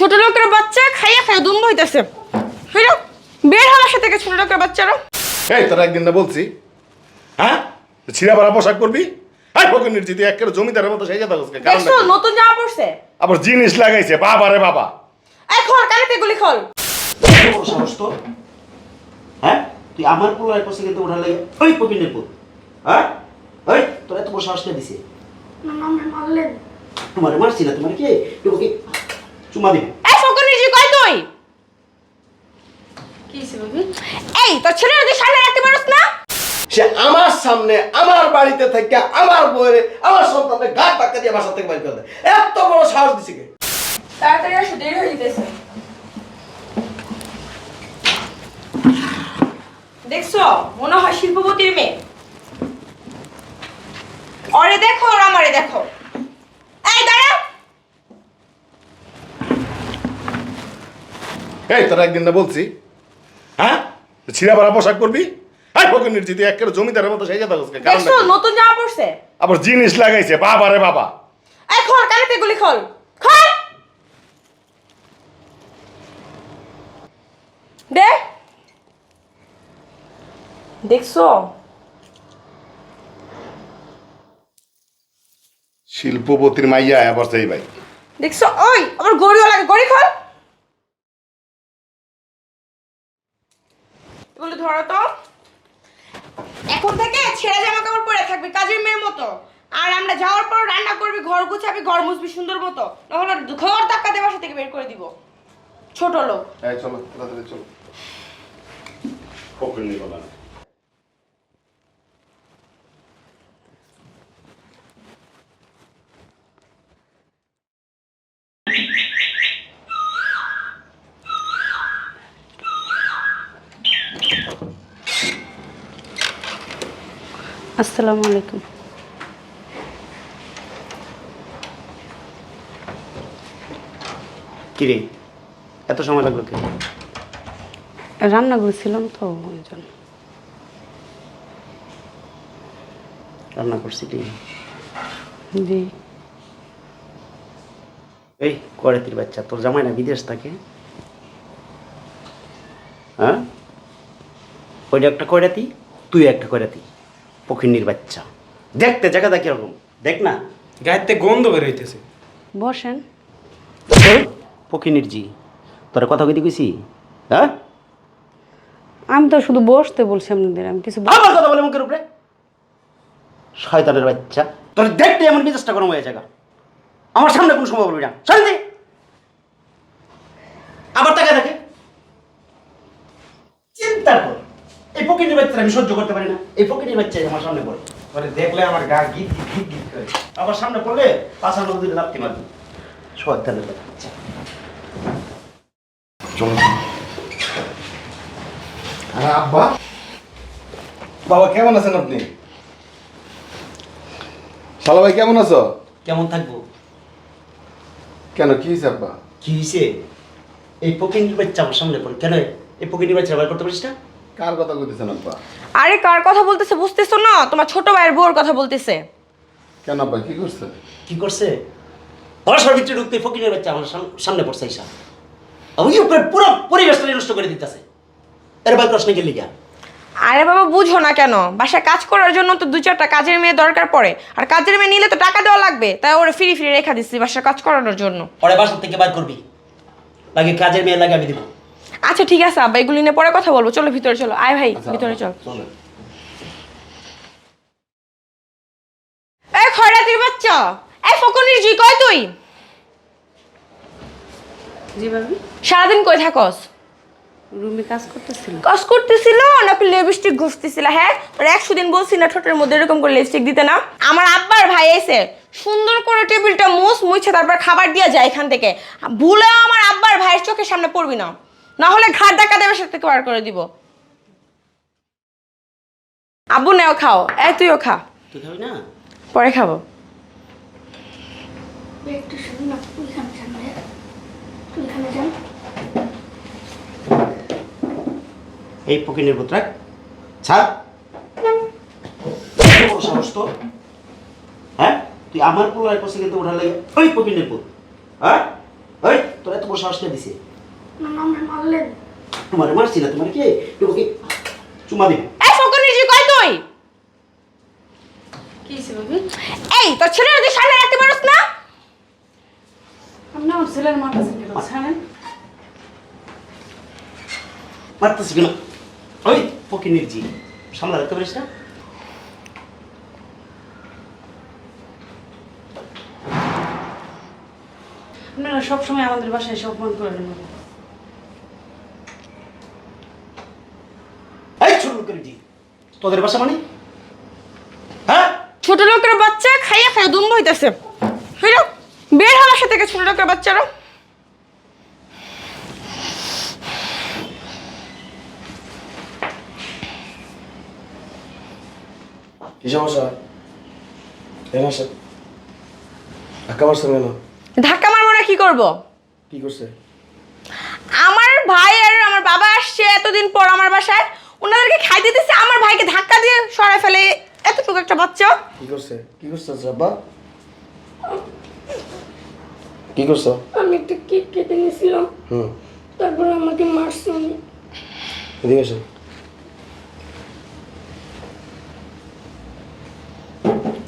ছোট লোকের বাচ্চা খাইয়া খাইয়া দুম্ব হইতেছে। হইল বের হওয়ার সাথে থেকে ছোট লোকের বাচ্চারা এই তোরা একদিন না বলছি। হ্যাঁ? ছিঁড়া পাড়া পোশাক করবি আর যদি একের জমিদারের মতো সেই যাতা কারণ দেখছ নতুন জামা পড়ছে আবার জিনিস লাগাইছে বাবা রে বাবা। এই খোল কানেতে গুলি খোল। সাহস তো হ্যাঁ? তুই আমার পোলার কাছে কিন্তু ওঠার লাগে। ওই পকিনের পুত। হ্যাঁ? ওই তোর এত বড় সাহস কে দিছে? তোমার মারছি না তোমার কি? তোমাকে চুমা দিবে। এই ফকনের জি কই তুই? এই তোর ছেলে যদি সামনে রাখতে পারছ না? সে আমার সামনে আমার বাড়িতে থেকে আমার বউয়ের আমার সন্তানের গা টাকা দিয়ে বাসা থেকে বাড়ি করে এত বড় সাহস দিছে কে? তাড়াতাড়ি আসো দেরি হয়ে যেতেছে। দেখছ মনে হয় শিল্পপতির মেয়ে। অরে দেখো আর আমারে দেখো। এই দাঁড়া। এই তোরা একদিন না বলছি। হ্যাঁ? ছিঁড়া পাড়া পোশাক করবি আর ফকির যদি একের জমিদারের মতো সেই দেখছ নতুন জামা পড়ছে আবার জিনিস লাগাইছে বাবা রে বাবা। এই খোল কানেতে গুলি খোল। খোল! দে। দেখছ? শিল্পপতির মাইয়া আবার সেই ভাই। দেখছ? ওই আমার গড়িও লাগে গড়ি খোল। এগুলো ধরো তো। এখন থেকে ছেঁড়া জামা কাপড় পরে থাকবি, কাজের মেয়ের মতো। আর আমরা যাওয়ার পর রান্না করবি, ঘর গুছাবি, ঘর মুছবি সুন্দর মতো। নাহলে ঘর ধাক্কা দেওয়া বাসা থেকে বের করে দিব। ছোট লোক। চলো চলো। আসসালামু আলাইকুম। কিরে এত সময় লাগল কে রান্না করছিলাম তো ওই জন্য। রান্না করছিলি জি। এই করেতির বাচ্চা? তোর জামাই না বিদেশ থাকে? হ্যাঁ? ওইটা একটা কয়রাতি তুই একটা কয়রাতি পখিনীর বাচ্চা। দেখতে জায়গা জায়গাটা কীরকম? দেখ না। গায়েতে গন্ধ বের হইতেছে বসেন পখিনীর জি তোরা কথা কইতে কইছি? হ্যাঁ? আমি তো শুধু বসতে বলছি আপনাদের আমি কিছু বল- আবার কথা বলে মুখের উপরে? শয়তানের বাচ্চা। তোর দেখতে এমন মেজাজটা গরম হয়ে জায়গা আমার সামনে কোনো সময় বলবি না। শান্তি আবার তাকায় থাকে চিন্তা কর এই পকিনের বাচ্চা আমি সহ্য করতে পারি না। এই পকিনের বাচ্চা আমার সামনে পড়ে। পরে দেখলে আমার গা গিট গিট গিট গিট করে। আবার সামনে পড়লে পাশার মধ্যে দিলে লাফতি মারবি। বাচ্চা চলো। আরে আব্বা। বাবা কেমন আছেন আপনি? শালা ভাই কেমন আছো? কেমন থাকব? কেন কি হয়েছে আব্বা? কি হয়েছে? এই পকিনের বাচ্চা আমার সামনে পড়ে। কেন? এই পকিনের বাচ্চা বার করতে পারিস না? কার কথা কইতেছেন আব্বা? আরে কার কথা বলতেছে বুঝতেছো না? তোমার ছোট ভাইয়ের বউর কথা বলতেছে। কেন আব্বা কি করছে? কি করছে? বাসার ভিতরে ঢুকতে ফকিরের বাচ্চা আমার সামনে পড়ছে ঈশা। ওই উপরে পুরো পরিবেশটা নষ্ট করে দিতেছে। এর বাইর প্রশ্ন গেলি গা আরে বাবা বুঝো না কেন? বাসায় কাজ করার জন্য তো দু চারটা কাজের মেয়ে দরকার পড়ে। আর কাজের মেয়ে নিলে তো টাকা দেওয়া লাগবে। তাই ওরা ফ্রি ফ্রি রেখা দিচ্ছি বাসায় কাজ করানোর জন্য। পরে বাসার থেকে বাইর করবি। লাগে কাজের মেয়ে লাগে আমি দিব। আচ্ছা ঠিক আছে আব্বা এগুলি নিয়ে পরে কথা বলব। চলো ভিতরে চলো। আয় ভাই ভিতরে চল। চলে এই খয়রাতির বাচ্চা? এই ফকনির জি কয় তুই? জি ভাবি। সারাদিন কই থাকস? রুমে কাজ করতেছিল। কাজ করতেছিল নাকি লিপস্টিক ঘুষতেছিল? হ্যাঁ একশো দিন বলছি না ঠোঁটের মধ্যে এরকম করে লিপস্টিক দিতে না। আমার আব্বার ভাই এসে সুন্দর করে টেবিলটা মুছ মুছে তারপর খাবার দিয়া যায় এখান থেকে। ভুলে আমার আব্বার ভাইয়ের চোখের সামনে পড়বি না। না হলে ঘাট ধাক্কা দেবে সাথে থেকে বার করে দিব। আব্বু নেও খাও। এই তুইও খা। তুই খাবি না? পরে খাব। একটু শুনুন না যান এই পকিনের পুত্রাক ছাড়। সাহস তো হ্যাঁ? তুই আমার পোলার কাছে কিন্তু ওঠার লাগে। ওই পকিনের পুত হ্যাঁ? ওই তোর এত বড় সাহস কে দিছে? মারলেন? তোমার মারছি না তোমার কি? তোমাকে চুমা দিবে। এই ফকুনি জি কই তুই? কি হয়েছে ভাবি এই তোর ছেলের তুই সামনে রাখতে পারছ না? আপনি আমার ছেলের মাথা ছেলে ছাড়েন। মারতেছি কেন? ওই ফকিনির জি সামনে রাখতে পারিস না? আপনারা সবসময় আমাদের বাসায় এসে অপমান করেন এই ছোট লোকের জি তোদের বাসা মানে? হ্যাঁ? ছোট লোকের বাচ্চা খাইয়া খাইয়া দুম্ব হইতেছে। হইল বের হওয়ার সাথে থেকে ছোট লোকের বাচ্চারা কি সমস্যা? কেন আসে ধাক্কা মারছেন কেন? ধাক্কা মারবো না কি করব? কি করছে? আমার ভাই আর আমার বাবা আসছে এতদিন পর আমার বাসায়। ওনাদেরকে খাইতে দিচ্ছে আমার ভাইকে ধাক্কা দিয়ে সরাই ফেলে। এতটুকু একটা বাচ্চা। কি করছে? কি করছে আব্বা কি করছ? আমি একটা কেক কেটে নিয়েছিলাম। হুম। তারপরে আমাকে মারছে উনি। এদিকে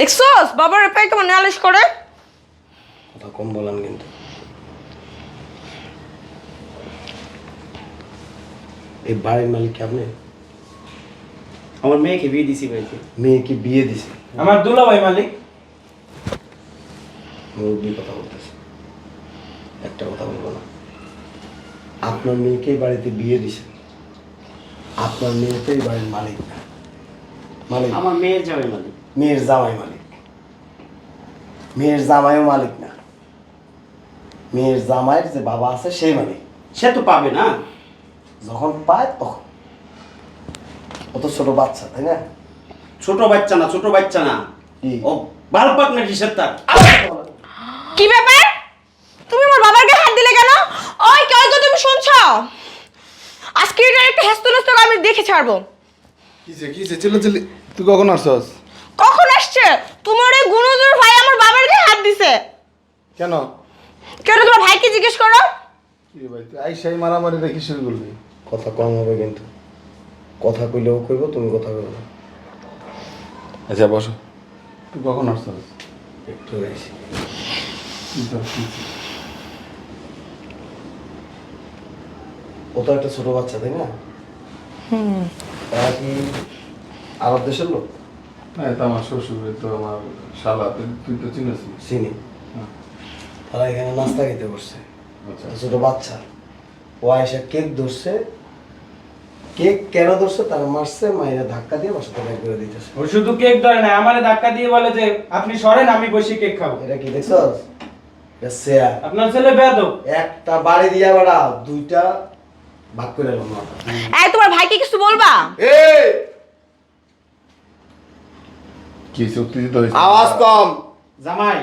দেখছোস? বাবার এপাই কেমন নালিশ করে? কথা কম বলেন কিন্তু। এই বাড়ির মালিক কি আপনি? আমার মেয়েকে বিয়ে দিছি বাড়িতে মেয়ে কি বিয়ে দিছে? আমার দুলা ভাই মালিক মুরব্বী কথা বলতেছে। একটা কথা বলব না। আপনার মেয়েকেই বাড়িতে বিয়ে দিছে। আপনার মেয়েতেই বাড়ির মালিক না। মালিক। আমার মেয়ের জামাই মালিক। মেয়ের জামাই মালিক। মেয়ের জামাইও মালিক না। মেয়ের জামাইয়ের যে বাবা আছে সেই মালিক। সে তো পাবে না। যখন পায় তখন। ও তো ছোট বাচ্চা তাই না? ছোট বাচ্চা না ছোট বাচ্চা না। কি? ও বাল পাক না হিসেব তার? কি ব্যাপার? তুমি আমার বাবার গায়ে হাত দিলে কেন? ওই কই গো তুমি শুনছো? আজকে এটা একটা হেস্ত নস্ত আমি দেখে ছাড়বো। কিসে কিসে চিল্লা চিল্লি তুই কখন আসছস? কখন আসছে? তোমার ওই গুণদুর ভাই আমার বাবার গায়ে হাত দিছে। কেন? কেন তোমার ভাইকে জিজ্ঞেস করো? কি ভাই তুই আইসাই মারামারি দেখি শুরু করবি কথা কম হবে কিন্তু। কথা কইলেও কইব তুমি কথা কইবে না। আচ্ছা বসো। তুই কখন আসছস? একটু হইছে? ও তো একটা ছোট বাচ্চা তাই না? তারা কি আরব দেশের লোক? না এটা আমার শ্বশুর তো আমার শালা তুই তুই তো চিনিস? চিনি। হ্যাঁ। তারা এখানে নাস্তা খেতে বসছে। আচ্ছা। ছোট বাচ্চা। ও আয়সা কেক ধরছে কেক কেন ধরছে? তারা মারছে মায়েরা ধাক্কা দিয়ে বাসাতে বের করে দিতেছে। ও শুধু কেক ধরে না আমারে ধাক্কা দিয়ে বলে যে আপনি সরেন আমি বসে কেক খাব। এটা কি দেখছস? আপনার ছেলে বেয়াদব। একটা বাড়ি দিয়া বেড়া দুইটা ভাগ করে মাথা। এই তোমার ভাইকে কিছু বলবা? এই! কি হইছে? উত্তেজিত আওয়াজ কম। জামাই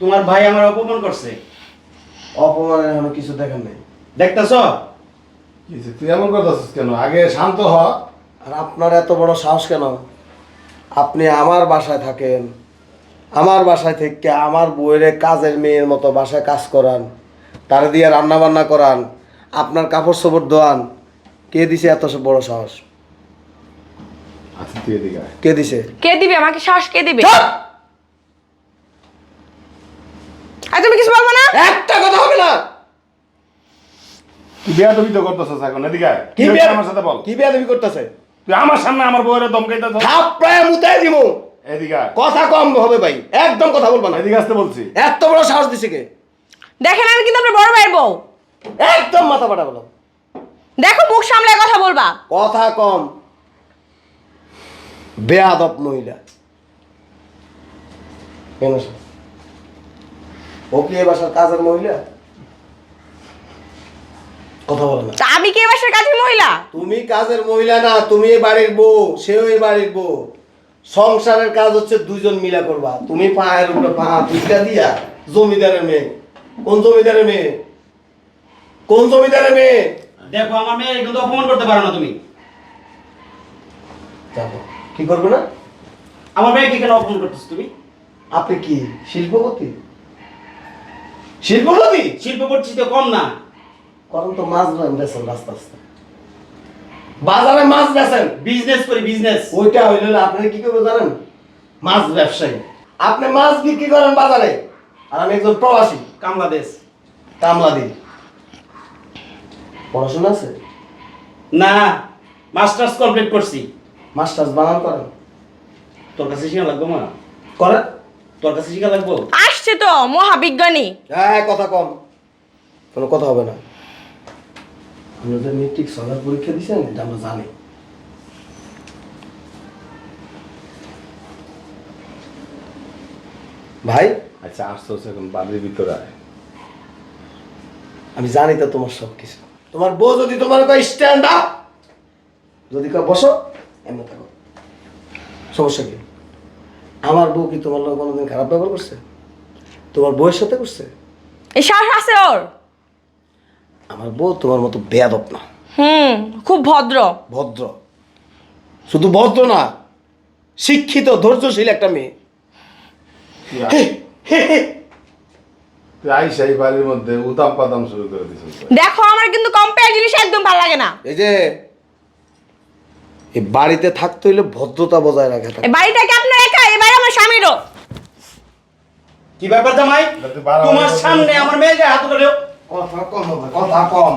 তোমার ভাই আমার অপমান করছে। অপমানের এখনও কিছু দেখেন নাই। দেখতেছ? তুই এমন করতেছিস কেন? আগে শান্ত হ। আর আপনার এত বড় সাহস কেন? আপনি আমার বাসায় থাকেন। আমার বাসায় থেকে আমার বইয়ের কাজের মেয়ের মতো বাসায় কাজ করান। তার দিয়ে রান্না বান্না করান। আপনার কাপড় চোপড় ধোয়ান। কে দিছে এত বড় সাহস? আচ্ছা। কে দিছে? কে দিবে? আমাকে সাহস কে দিবে? আর তুমি কিছু বলব না? একটা কথা হবে না! তুই বিয়া তো করতেছিস এখন এদিকে কি হইছে বিয়া আমার সাথে বল। কি বিয়া দেবী করতেছে? তুই আমার সামনে আমার বউয়ের দমকাইতেছ থাপ প্রায় মুতাই দিব এদিকে কথা কম হবে ভাই একদম কথা বলবা না। এদিকে আসতে বলছি। এত বড় সাহস দিছে কে? দেখেন আমি কিন্তু আপনার বড় ভাইয়ের বউ। একদম মাথা পাটা বলো। দেখো মুখ সামলে কথা বলবা। কথা কম। বেয়াদব মহিলা। কেন? ও কি এ বাসার কাজের মহিলা? কথা বলে না। আমি কি বাসার কাজের মহিলা? তুমি কাজের মহিলা না তুমি এই বাড়ির বউ সেও এই বাড়ির বউ। সংসারের কাজ হচ্ছে দুইজন মিলা করবা। তুমি পায়ের উপরে পা দুইটা দিয়া জমিদারের মেয়ে। কোন জমিদারের মেয়ে? কোন জমিদারের মেয়ে? দেখো আমার মেয়ে কিন্তু অপমান করতে পারো না তুমি। যাব। কি করবে না? আমার মেয়েকে কেন অপমান করতেছ তুমি? আপনি কি শিল্পপতি? শিল্পপতি? শিল্পপতি তো কম না। করেন তো মাছ বেছেন রাস্তা রাস্তা বাজারে মাছ বেছেন বিজনেস করি বিজনেস ওইটা হইলে আপনি কি করবেন জানেন? মাছ ব্যবসায়ী। আপনি মাছ বিক্রি করেন বাজারে। আর আমি একজন প্রবাসী। বাংলাদেশ কামলা দিই পড়াশোনা আছে? না মাস্টার্স কমপ্লিট করছি। মাস্টার্স বানান করেন। তোর কাছে শিখা লাগবো মা? করেন। তোর কাছে শিখা লাগবো? আসছে তো মহাবিজ্ঞানী। হ্যাঁ কথা কম। কোনো কথা হবে না। আপনি ওদের মেট্রিক সলার পরীক্ষা দিয়েছেন এটা আমরা জানি। ভাই? আচ্ছা আসতে এখন বাড়ির ভিতরে আয়। আমি জানি তো তোমার সব কিছু তোমার বউ যদি তোমার কয় স্ট্যান্ড আপ যদি কয় বসো এমনি থাকো সমস্যা কি? আমার বউ কি তোমার লোক কোনোদিন খারাপ ব্যবহার করছে? তোমার বউয়ের সাথে করছে? এই সাহস আছে ওর। আমার বউ তোমার মতো বেয়াদব না। হুম খুব ভদ্র। ভদ্র। শুধু ভদ্র না শিক্ষিত ধৈর্যশীল একটা মেয়ে। আইস এই বাড়ির মধ্যে পাতাম শুরু করে দেখো আমার কিন্তু কম্পেয়ার জিনিস একদম ভালো লাগে না। এই যে এই বাড়িতে থাকতে হইলে ভদ্রতা বজায় রাখা থাকে। এই বাড়িটা কি আপনার একা? এই বাড়ি আমার স্বামীরও। কি ব্যাপার জামাই? তোমার সামনে। আমার মেয়েকে হাত ধরে কথা কম হবে, কথা কম।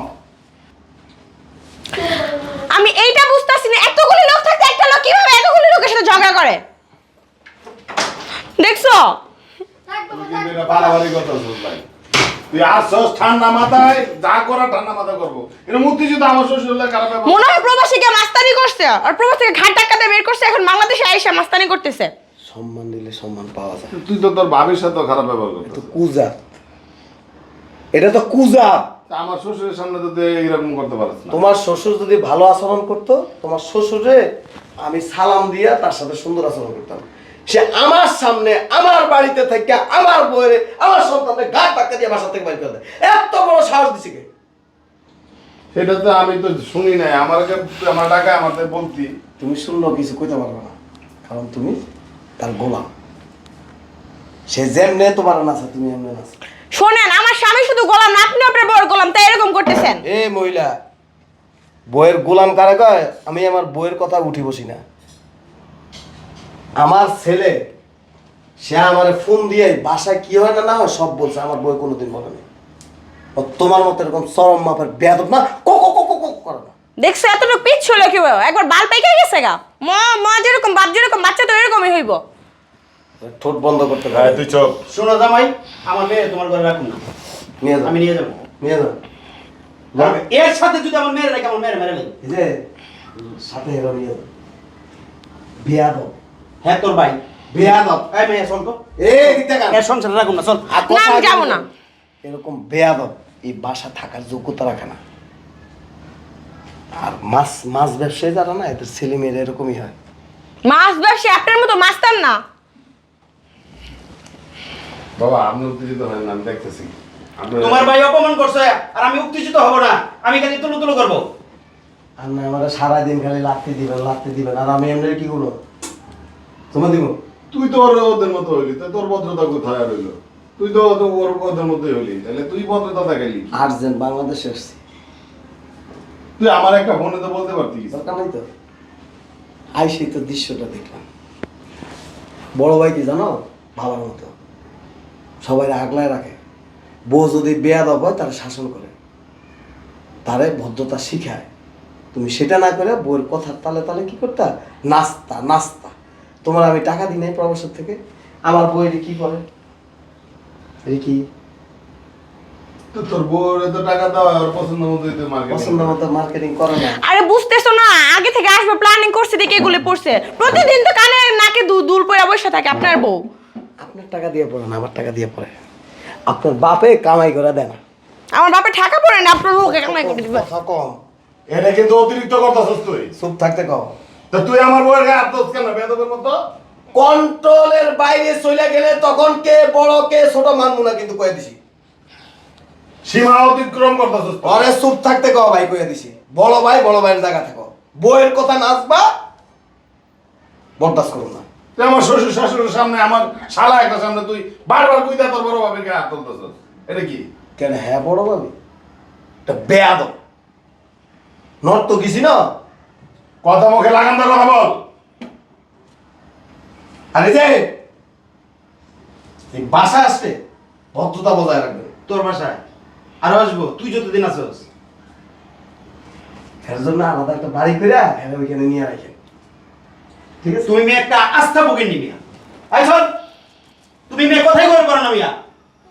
আমি এইটা বুঝতেছি না এতগুলি লোক থাকতে একটা লোক কীভাবে এতগুলি লোকের সাথে ঝগড়া করে? দেখছ? থাক বাবা, তুই থাক। কিন্তু এটা বাড়াবাড়ি করতেছিস ভাই। তুই আসছস ঠান্ডা মাথায় যা করা ঠান্ডা মাথা করব। এটা মুক্তিযুদ্ধ আমার শ্বশুর খারাপ মনে হয় প্রবাসীকে মাস্তানি করছে। আর প্রবাস থেকে ঘাট টাকাতে বের করছে এখন বাংলাদেশে আইসা মাস্তানি করতেছে। সম্মান দিলে সম্মান পাওয়া যায়। তুই তো তোর ভাবির সাথে খারাপ ব্যবহার তো কুজা। এটা তো কুজা। আমার শ্বশুরের সামনে তো তুই এইরকম করতে পারিস না। তোমার শ্বশুর যদি ভালো আচরণ করতো তোমার শ্বশুরে আমি সালাম দিয়া তার সাথে সুন্দর আচরণ করতাম। সে আমার সামনে আমার বাড়িতে থেকে আমার বইয়ের আমার সন্তানকে গা টাকা দিয়ে বাসা থেকে বাইর করে এত বড় সাহস দিছে কে? সেটা তো আমি তো শুনি নাই। আমার আমার টাকা আমার তো বলতি। তুমি শুনলো কিছু কইতে পারবে না কারণ তুমি তার গোলাম। সে যেমনে তোমার নাচা তুমি এমনি নাচা। শোনেন আমার স্বামী শুধু গোলাম না আপনি আপনার বড় গোলাম তাই এরকম করতেছেন? এ মহিলা বইয়ের গোলাম কারে কয়? আমি আমার বইয়ের কথা উঠি বসি না। আমার ছেলে সে আমার ফোন দিয়ে বাসায় কি হয় না না হয় সব বলছে আমার বই কোনোদিন বলেনি ও তোমার মতো এরকম চরম মাপের বেয়াদব না কো কো কো কো কো করে না। দেখছ এতটুকু পিছ ছিল কি একবার বাল পাইকে গেছে গা। ম ম যেরকম বাপ যেরকম বাচ্চা তো এরকমই হইব। ঠোঁট বন্ধ করতে পারে। তুই চোখ শোনো জামাই আমার মেয়ে তোমার ঘরে রাখুন না। নিয়ে যাও। আমি নিয়ে যাব। নিয়ে যাও। এর সাথে যদি আমার মেয়ের রেখে আমার মেয়ের মেরে নেই এই যে সাথে এরা নিয়ে যাও। বেয়াদব। হ্যাঁ তোর ভাই। বেয়াদব। এই মেয়ে শোন তো। এই দিতে কান এর সংসারে রাখুন না চল। আর না, আমি আগে না। এরকম বেয়াদব এই বাসা থাকার যোগ্যতা রাখে না। আর মাছ মাছ ব্যবসায়ী যারা না এদের ছেলে মেয়েরা এরকমই হয়। মাছ ব্যবসায়ী আপনার মতো মাস্তান না। বাবা আপনি উত্তেজিত হন না আমি দেখতেছি। তোমার ভাই অপমান করছে আর আমি উত্তেজিত হব না। আমি খালি তুলু তুলু করব। আর না আমার সারাদিন খালি লাগতে দিবেন লাত্তি দিবেন। আর আমি এমনি কি করব? তোমার দিব? তুই তো ওর ওদের মতো হইলি তো তোর ভদ্রতা কোথায় আর হইল? তুই তো ওর ওদের মতোই হইলি তাহলে তুই ভদ্রতা দেখাইলি আর্জেন্ট বাংলাদেশে এসছি তুই আমার একটা ফোনে তো বলতে পারতিস। দরকার নাই তো? আইসি তো দৃশ্যটা দেখলাম। বড় ভাই কি জানো? ভালোর মতো। সবাই আগলায় রাখে। বউ যদি বেয়াদব হয় তারা শাসন করে। তারে ভদ্রতা শিখায়। তুমি সেটা না করে বউয়ের কথার তালে তালে কি করতা নাস্তা নাস্তা। তোমার আমি টাকা দিই নাই প্রবাসের থেকে। আমার বইয়ের কি করে? কি? তো তোর বউর তো টাকা দাও আর পছন্দ মতোই পছন্দ মার্কেটিং করে না। আরে বুঝতেছো না আগে থেকে আসবে প্ল্যানিং করছে দেখে এগুলো পড়ছে। প্রতিদিন তো কানে নাকে দুল বসে থাকে আপনার বউ। আপনার টাকা দিয়ে পড়ে না আমার টাকা দিয়ে পড়ে। আপনার বাপে কামাই করে দেয় না। আমার বাপে ঠাকা পড়ে না আপনার বউকে কামাই করে দিবে। কথা কম। এটা কিন্তু অতিরিক্ত করতেছিস তুই। চুপ থাকতে কম তা তুই আমার বউয়ের গায়ে দোষ কেন বেদবের মতো? কন্ট্রোলের বাইরে চলে গেলে তখন কে বড় কে ছোট মানবো না কিন্তু কয়ে দিছি। সীমা অতিক্রম করতেছিস। পরে চুপ থাকতে কও ভাই কয়ে দিছি। বড় ভাই বড় ভাইয়ের জায়গা থাকো। বউয়ের কথা নাচবা বরদাস্ত করো না। তুই আমার শ্বশুর শাশুড়ির সামনে আমার শালা একটা সামনে তুই বারবার কইতা তোর বড় বাপের গায়ে হাত তুলতেছিস এটা কি? কেন হ্যাঁ বড় ভাবি এটা বেয়াদ নট তো গেছি না। কথা মুখে লাগান দা কথা বল। আরে যে এই বাসা আসতে ভদ্রতা বজায় রাখবে। তোর বাসায়? আরও আসব। তুই যতদিন আসোস এর জন্য আলাদা একটা বাড়ি করে ওইখানে নিয়ে রাখে ঠিক আছে? তুমি মেয়ে একটা আস্থা বকে নিবি আই শোন তুমি মেয়ে কথাই করে পারো না মিয়া।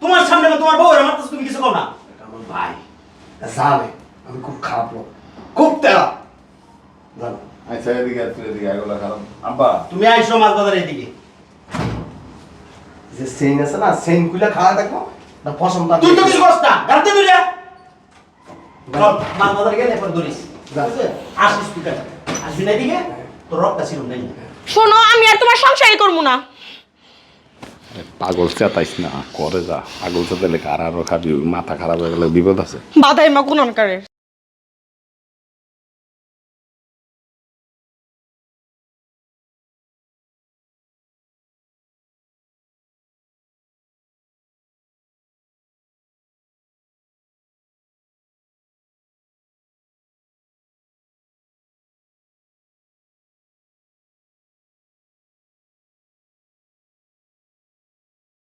তোমার সামনে তোমার বউ আমার তো তুমি কিছু কও না। আমার ভাই জানে আমি খুব খারাপ লোক খুব তেরা। জানো? আচ্ছা এদিকে তুই এদিকে এগুলো খারাপ। আব্বা। তুমি আইসো মাছ বাজারের এদিকে। যে সেইন আছে না সেইন খুলে খাওয়া দেখো না পছন্দ তুই তো কিছু করছ না গাড়তে ধরে মাছ বাজারে গেলে এরপর ধরিস আসিস তুই আসবি না এদিকে? তোর রক্তা ছিল নাই। শোনো আমি আর তোমার সংসারই করব না। পাগল চেতাইস না করে যা। পাগল চেতাইলে কার আরও খাবি? মাথা খারাপ হয়ে গেলে বিপদ আছে। বাদাই মা কোন